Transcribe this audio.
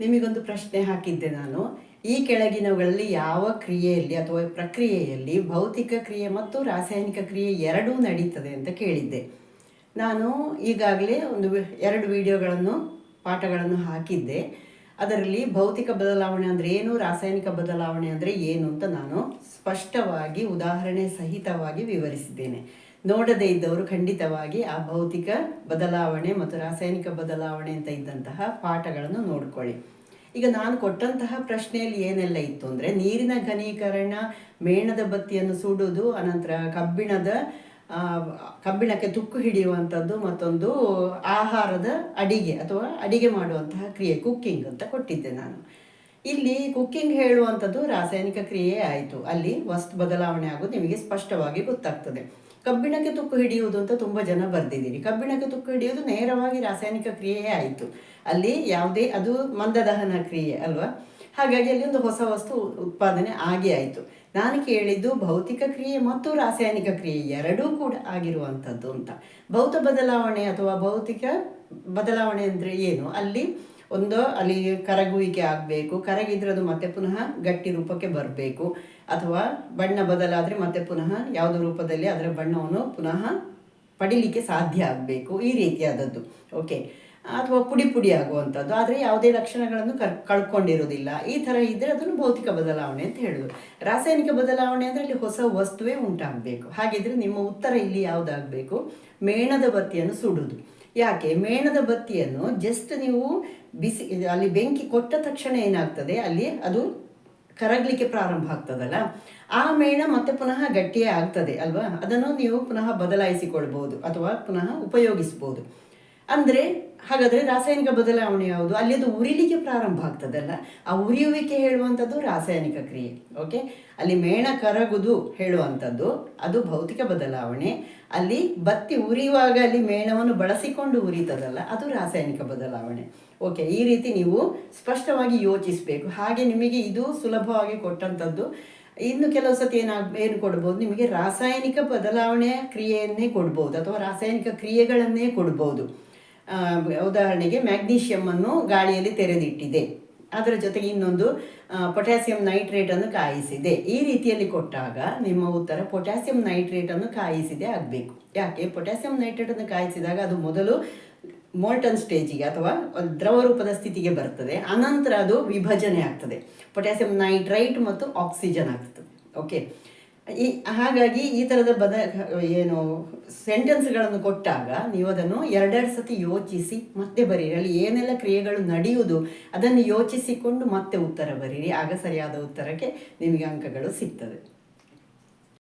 ನಿಮಗೊಂದು ಪ್ರಶ್ನೆ ಹಾಕಿದ್ದೆ ನಾನು. ಈ ಕೆಳಗಿನವುಗಳಲ್ಲಿ ಯಾವ ಕ್ರಿಯೆಯಲ್ಲಿ ಅಥವಾ ಪ್ರಕ್ರಿಯೆಯಲ್ಲಿ ಭೌತಿಕ ಕ್ರಿಯೆ ಮತ್ತು ರಾಸಾಯನಿಕ ಕ್ರಿಯೆ ಎರಡೂ ನಡೀತದೆ ಅಂತ ಕೇಳಿದ್ದೆ. ನಾನು ಈಗಾಗಲೇ ಒಂದು ಎರಡು ವಿಡಿಯೋಗಳನ್ನು, ಪಾಠಗಳನ್ನು ಹಾಕಿದ್ದೆ. ಅದರಲ್ಲಿ ಭೌತಿಕ ಬದಲಾವಣೆ ಅಂದರೆ ಏನು, ರಾಸಾಯನಿಕ ಬದಲಾವಣೆ ಅಂದರೆ ಏನು ಅಂತ ನಾನು ಸ್ಪಷ್ಟವಾಗಿ, ಉದಾಹರಣೆ ಸಹಿತವಾಗಿ ವಿವರಿಸಿದ್ದೇನೆ. ನೋಡದೇ ಇದ್ದವರು ಖಂಡಿತವಾಗಿ ಆ ಭೌತಿಕ ಬದಲಾವಣೆ ಮತ್ತು ರಾಸಾಯನಿಕ ಬದಲಾವಣೆ ಅಂತ ಇದ್ದಂತಹ ಪಾಠಗಳನ್ನು ನೋಡ್ಕೊಳ್ಳಿ. ಈಗ ನಾನು ಕೊಟ್ಟಂತಹ ಪ್ರಶ್ನೆಯಲ್ಲಿ ಏನೆಲ್ಲ ಇತ್ತು ಅಂದರೆ ನೀರಿನ ಘನೀಕರಣ, ಮೇಣದ ಬತ್ತಿಯನ್ನು ಸುಡುವುದು, ಅನಂತರ ಕಬ್ಬಿಣದ ಕಬ್ಬಿಣಕ್ಕೆ ತುಕ್ಕು ಹಿಡಿಯುವಂಥದ್ದು ಮತ್ತೊಂದು ಆಹಾರದ ಅಡಿಗೆ ಅಥವಾ ಅಡಿಗೆ ಮಾಡುವಂತಹ ಕ್ರಿಯೆ ಕುಕ್ಕಿಂಗ್ ಅಂತ ಕೊಟ್ಟಿದ್ದೆ ನಾನು. ಇಲ್ಲಿ ಕುಕ್ಕಿಂಗ್ ಹೇಳುವಂಥದ್ದು ರಾಸಾಯನಿಕ ಕ್ರಿಯೆ ಆಯಿತು. ಅಲ್ಲಿ ವಸ್ತು ಬದಲಾವಣೆ ಆಗೋದು ನಿಮಗೆ ಸ್ಪಷ್ಟವಾಗಿ ಗೊತ್ತಾಗ್ತದೆ. ಕಬ್ಬಿಣಕ್ಕೆ ತುಕ್ಕು ಹಿಡಿಯುವುದು ಅಂತ ತುಂಬ ಜನ ಬರ್ದಿದ್ದೀರಿ. ಕಬ್ಬಿಣಕ್ಕೆ ತುಕ್ಕು ಹಿಡಿಯೋದು ನೇರವಾಗಿ ರಾಸಾಯನಿಕ ಕ್ರಿಯೆಯೇ ಆಯಿತು. ಅಲ್ಲಿ ಯಾವುದೇ, ಅದು ಮಂದದಹನ ಕ್ರಿಯೆ ಅಲ್ವಾ? ಹಾಗಾಗಿ ಅಲ್ಲಿ ಒಂದು ಹೊಸ ವಸ್ತು ಉತ್ಪಾದನೆ ಆಗಿ ಆಯಿತು. ನಾನು ಕೇಳಿದ್ದು ಭೌತಿಕ ಕ್ರಿಯೆ ಮತ್ತು ರಾಸಾಯನಿಕ ಕ್ರಿಯೆ ಎರಡೂ ಕೂಡ ಆಗಿರುವಂಥದ್ದು ಅಂತ. ಭೌತ ಬದಲಾವಣೆ ಅಥವಾ ಭೌತಿಕ ಬದಲಾವಣೆ ಅಂದರೆ ಏನು? ಅಲ್ಲಿ ಒಂದು ಅಲ್ಲಿ ಕರಗುವಿಕೆ ಆಗಬೇಕು. ಕರಗಿದ್ರೆ ಅದು ಮತ್ತೆ ಪುನಃ ಗಟ್ಟಿ ರೂಪಕ್ಕೆ ಬರಬೇಕು. ಅಥವಾ ಬಣ್ಣ ಬದಲಾದರೆ ಮತ್ತೆ ಪುನಃ ಯಾವುದೋ ರೂಪದಲ್ಲಿ ಅದರ ಬಣ್ಣವನ್ನು ಪುನಃ ಪಡಿಲಿಕ್ಕೆ ಸಾಧ್ಯ ಆಗಬೇಕು. ಈ ರೀತಿಯಾದದ್ದು. ಓಕೆ ಅಥವಾ ಪುಡಿ ಪುಡಿ ಆಗುವಂಥದ್ದು. ಆದರೆ ಯಾವುದೇ ಲಕ್ಷಣಗಳನ್ನು ಕರ್ ಕಳ್ಕೊಂಡಿರೋದಿಲ್ಲ ಈ ಥರ ಇದ್ದರೆ ಅದನ್ನು ಭೌತಿಕ ಬದಲಾವಣೆ ಅಂತ ಹೇಳೋದು. ರಾಸಾಯನಿಕ ಬದಲಾವಣೆ ಅಂದರೆ ಅಲ್ಲಿ ಹೊಸ ವಸ್ತುವೇ ಉಂಟಾಗಬೇಕು. ಹಾಗಿದ್ರೆ ನಿಮ್ಮ ಉತ್ತರ ಇಲ್ಲಿ ಯಾವುದಾಗಬೇಕು? ಮೇಣದ ಬತ್ತಿಯನ್ನು ಸುಡುವುದು ಯಾಕೆ? ಮೇಣದ ಬತ್ತಿಯನ್ನು ಜಸ್ಟ್ ನೀವು ಬಿಸಿ, ಅಲ್ಲಿ ಬೆಂಕಿ ಕೊಟ್ಟ ತಕ್ಷಣ ಏನಾಗ್ತದೆ? ಅಲ್ಲಿ ಅದು ಕರಗಲಿಕ್ಕೆ ಪ್ರಾರಂಭ ಆಗ್ತದಲ್ಲ? ಆ ಮೇಣ ಮತ್ತೆ ಪುನಃ ಗಟ್ಟಿಯೇ ಆಗ್ತದೆ, ಅಲ್ವಾ? ಅದನ್ನು ನೀವು ಪುನಃ ಬದಲಾಯಿಸಿಕೊಳ್ಬೋದು ಅಥವಾ ಪುನಃ ಉಪಯೋಗಿಸ್ಬೋದು. ಅಂದರೆ ಹಾಗಾದರೆ ರಾಸಾಯನಿಕ ಬದಲಾವಣೆ ಯಾವುದು? ಅಲ್ಲಿ ಅದು ಉರಿಲಿಕ್ಕೆ ಪ್ರಾರಂಭ ಆಗ್ತದಲ್ಲ. ಆ ಉರಿಯುವಿಕೆ ಹೇಳುವಂಥದ್ದು ರಾಸಾಯನಿಕ ಕ್ರಿಯೆ ಓಕೆ ಅಲ್ಲಿ ಮೇಣ ಕರಗುದು ಹೇಳುವಂಥದ್ದು, ಅದು ಭೌತಿಕ ಬದಲಾವಣೆ. ಅಲ್ಲಿ ಬತ್ತಿ ಉರಿಯುವಾಗ ಅಲ್ಲಿ ಮೇಣವನ್ನು ಬಳಸಿಕೊಂಡು ಉರಿತದಲ್ಲ, ಅದು ರಾಸಾಯನಿಕ ಬದಲಾವಣೆ ಓಕೆ ಈ ರೀತಿ ನೀವು ಸ್ಪಷ್ಟವಾಗಿ ಯೋಚಿಸಬೇಕು. ಹಾಗೆ ನಿಮಗೆ ಇದು ಸುಲಭವಾಗಿ ಕೊಟ್ಟಂಥದ್ದು, ಇನ್ನು ಕೆಲವು ಸತಿ ಏನಾಗ, ಏನು ಕೊಡ್ಬೋದು? ನಿಮಗೆ ರಾಸಾಯನಿಕ ಬದಲಾವಣೆಯ ಕ್ರಿಯೆಯನ್ನೇ ಕೊಡ್ಬೋದು, ಅಥವಾ ರಾಸಾಯನಿಕ ಕ್ರಿಯೆಗಳನ್ನೇ ಕೊಡ್ಬೋದು. ಉದಾಹರಣೆಗೆ ಮ್ಯಾಗ್ನೀಷಿಯಮನ್ನು ಗಾಳಿಯಲ್ಲಿ ತೆರೆದಿಟ್ಟಿದೆ. ಅದರ ಜೊತೆಗೆ ಇನ್ನೊಂದು ಪೊಟ್ಯಾಸಿಯಂ ನೈಟ್ರೇಟನ್ನು ಕಾಯಿಸಿದೆ. ಈ ರೀತಿಯಲ್ಲಿ ಕೊಟ್ಟಾಗ ನಿಮ್ಮ ಉತ್ತರ ಪೊಟ್ಯಾಸಿಯಂ ನೈಟ್ರೇಟನ್ನು ಕಾಯಿಸಿದೆ ಆಗಬೇಕು. ಯಾಕೆ? ಪೊಟ್ಯಾಸಿಯಂ ನೈಟ್ರೇಟನ್ನು ಕಾಯಿಸಿದಾಗ ಅದು ಮೊದಲು ಮೋಲ್ಟನ್ ಸ್ಟೇಜಿಗೆ ಅಥವಾ ದ್ರವ ರೂಪದ ಸ್ಥಿತಿಗೆ ಬರ್ತದೆ. ಅನಂತರ ಅದು ವಿಭಜನೆ ಆಗ್ತದೆ. ಪೊಟ್ಯಾಸಿಯಂ ನೈಟ್ರೈಟ್ ಮತ್ತು ಆಕ್ಸಿಜನ್ ಆಗ್ತದೆ. ಓಕೆ? ಈ ಹಾಗಾಗಿ ಈ ಥರದ ಬದ ಏನು ಸೆಂಟೆನ್ಸ್ಗಳನ್ನು ಕೊಟ್ಟಾಗ ನೀವು ಅದನ್ನು ಎರಡೆರಡು ಸತಿ ಯೋಚಿಸಿ ಮತ್ತೆ ಬರೀರಿ. ಅಲ್ಲಿ ಏನೆಲ್ಲ ಕ್ರಿಯೆಗಳು ನಡೆಯುವುದು ಅದನ್ನು ಯೋಚಿಸಿಕೊಂಡು ಮತ್ತೆ ಉತ್ತರ ಬರೀರಿ. ಆಗ ಸರಿಯಾದ ಉತ್ತರಕ್ಕೆ ನಿಮಗೆ ಅಂಕಗಳು ಸಿಗ್ತದೆ